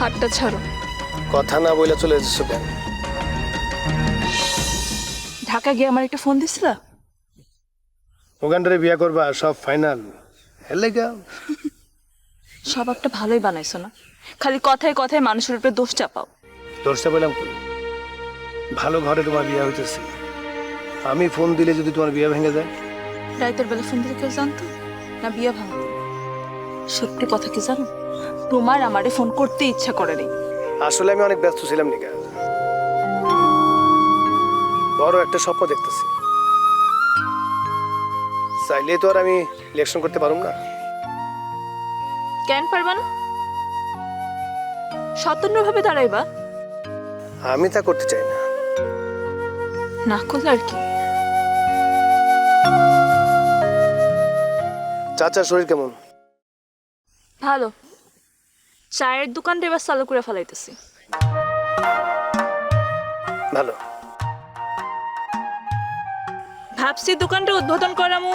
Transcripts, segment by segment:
হাতটা ছাড়ো। কথা না বলে চলে যাচ্ছ কেন? ঢাকা গিয়ে আমার একটা ফোন দিছিলা? ওখানটারে বিয়া করবা সব ফাইনাল হেলে গা সব একটা ভালোই বানাইছো না? খালি কথায় কথায় মানুষের উপরে দোষ চাপাও। দোষটা পেলাম কই? ভালো ঘরে তোমার বিয়া হইতেছে। আমি ফোন দিলে যদি তোমার বিয়া ভেঙে যায়? রাইতের বেলা ফোন দিলে কেউ জানতো? না বিয়ে ভাঙতো? সত্যি কথা কি জানো? তোমার আমারে ফোন করতে ইচ্ছা করে নেই আসলে আমি অনেক ব্যস্ত ছিলাম নিকা। বড় একটা স্বপ্ন দেখতেছি। চাইলে তো আর আমি ইলেকশন করতে পারুম না। কেন পারবা না? স্বতন্ত্রভাবে দাঁড়াইবা। আমি তা করতে চাই না। না করলে আর কি? চাচার শরীর কেমন? ভালো। চায়ের দোকানটা এবার চালু করে ফেলাইতেছি। ভালো। ভাবছি দোকানটা উদ্বোধন করামু।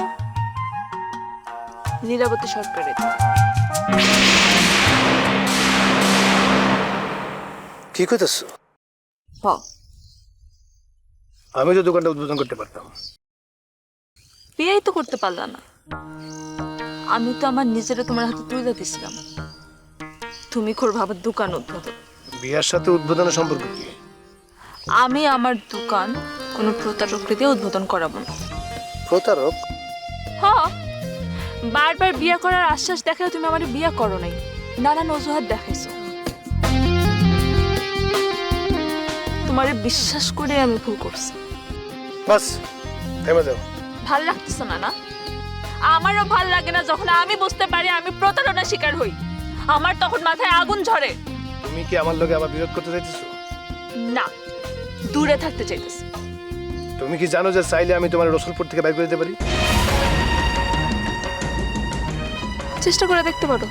লীলাবতী সরকারের কি কইতেছ? হ। আমি তো দোকানটা উদ্বোধন করতে পারতাম। বিয়েই তো করতে পারলা না। আমি তো আমার নিজেরা তোমার হাতে তুলে দিছিলাম। তুমি করব আবার দোকান উদ্বোধন। বিয়ার সাথে উদ্বোধনের সম্পর্ক কি? আমি আমার দোকান কোনো প্রতারককে দিয়ে উদ্বোধন করাবো না। প্রতারক? হ। বারবার বিয়ে করার আশ্বাস দেখাও তুমি আমার বিয়ে করো নাই। নানান অজুহাত দেখাইছো। তোমারে বিশ্বাস করে আমি ভুল করছি। বাস থেমে যাও। ভালো লাগতেছে না না? আমারও ভালো লাগে না যখন আমি বুঝতে পারি আমি প্রতারণার শিকার হই। আমার তখন মাথায় আগুন ঝরে। তুমি কি আমার লোকে আবার বিরোধ করতে চাইতেছো? না দূরে থাকতে চাইতেছি। তুমি কি জানো যে চাইলে আমি তোমার রসুলপুর থেকে বাইর করে দিতে পারি? চেষ্টা করে দেখতে পারো।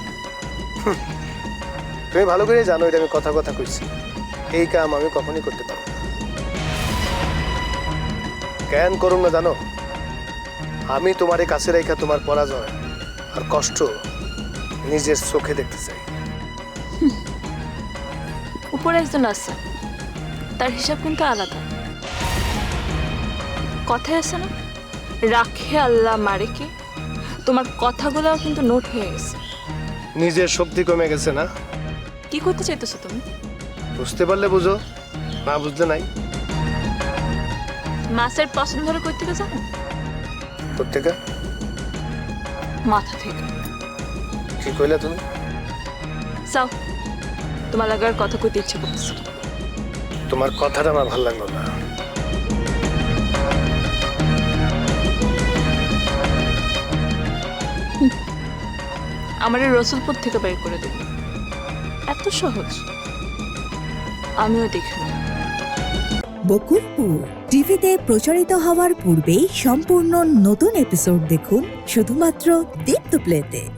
তুমি ভালো করে জানো এটা আমি কথা কথা কইছি। এই কাম আমি কখনই করতে পারব না। কেন করুন না জানো? আমি তোমার এই কাছে রেখা তোমার পরাজয় আর কষ্ট নিজের চোখে দেখতে চাই। উপরে একজন আছে। তার হিসাব কিন্তু আলাদা। কথায় আছে না? রাখে আল্লাহ মারে কি? তোমার কথাগুলো কিন্তু নোট হয়ে গেছে। নিজের শক্তি কমে গেছে না? কি করতে চাইতেছো তুমি? বুঝতে পারলে বুঝো না বুঝলে নাই। মাছের পছন্দ ধরে করতে জানো? প্রত্যেকা মাথা থেকে। কি কইলা তুমি? যাও তোমার লাগার কথা কইতে ইচ্ছে করতেছে তোমার কথাটা আমার ভালো লাগল না। আমার রসুলপুর থেকে বের করে দেবে এত সহজ। আমিও দেখি না। বকুলপুর টিভিতে প্রচারিত হওয়ার পূর্বেই সম্পূর্ণ নতুন এপিসোড দেখুন শুধুমাত্র দীপ্ত প্লেতে।